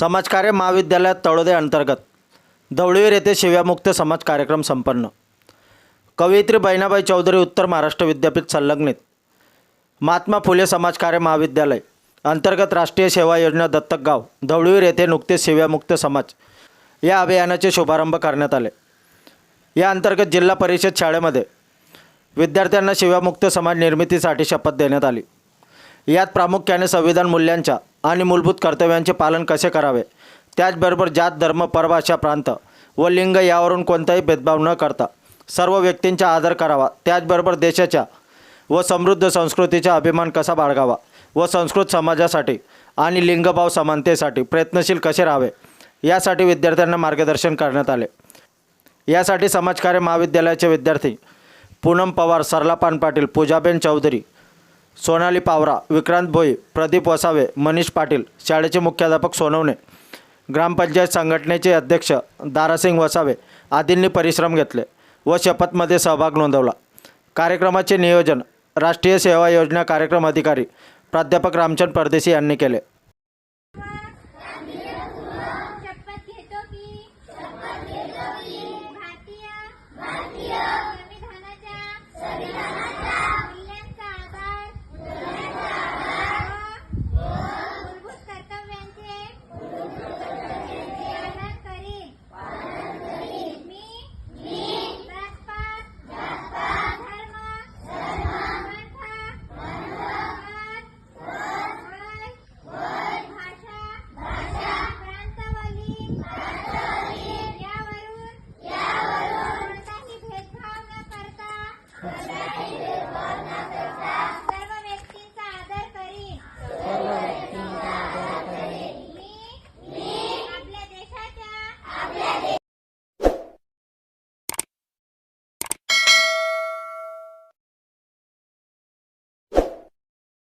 समाजकार्य महाविद्यालयात तळोदे अंतर्गत. धवळीवर येथे शिव्यामुक्त समाज कार्यक्रम संपन्न. कवयित्री बहिणाबाई चौधरी उत्तर महाराष्ट्र विद्यापीठ संलग्नित. महात्मा फुले समाजकार्य महाविद्यालय. अंतर्गत राष्ट्रीय सेवा योजना दत्तक गाव धवळीवर येथे नुकतेच शिव्यामुक्त समाज या अभियानाचे शुभारंभ करण्यात आले. या अंतर्गत जिल्हा परिषद शाळेमध्ये विद्यार्थ्यांना शिव्यामुक्त समाज निर्मितीसाठी शपथ देण्यात आली. यात प्रामुख्याने संविधान मूल्यांच्या आणि मूलभूत कर्तव्यांचे पालन कसे करावे? त्याचबरोबर जात धर्म परभाषा प्रांत व लिंग यावरून कोणताही भेदभाव न करता सर्व व्यक्तींचा आदर करावा. त्याचबरोबर देशाच्या व समृद्ध संस्कृतीचा अभिमान कसा बाळगावा व संस्कृत समाजासाठी आणि लिंगभाव समानतेसाठी प्रयत्नशील कसे राहावे यासाठी विद्यार्थ्यांना मार्गदर्शन करण्यात आले. यासाठी समाजकार्य महाविद्यालयाचे विद्यार्थी पूनम पवार सरला पान पाटील पूजाबेन चौधरी सोनाली पावरा विक्रांत भोई प्रदीप वसावे मनीष पाटील शाळेचे मुख्याध्यापक सोनवणे ग्रामपंचायत संघटनेचे अध्यक्ष दारासिंग वसावे आदींनी परिश्रम घेतले व शपथमध्ये सहभाग नोंदवला. कार्यक्रमाचे नियोजन राष्ट्रीय सेवा योजना कार्यक्रम अधिकारी प्राध्यापक रामचंद परदेशी यांनी केले. Thank you.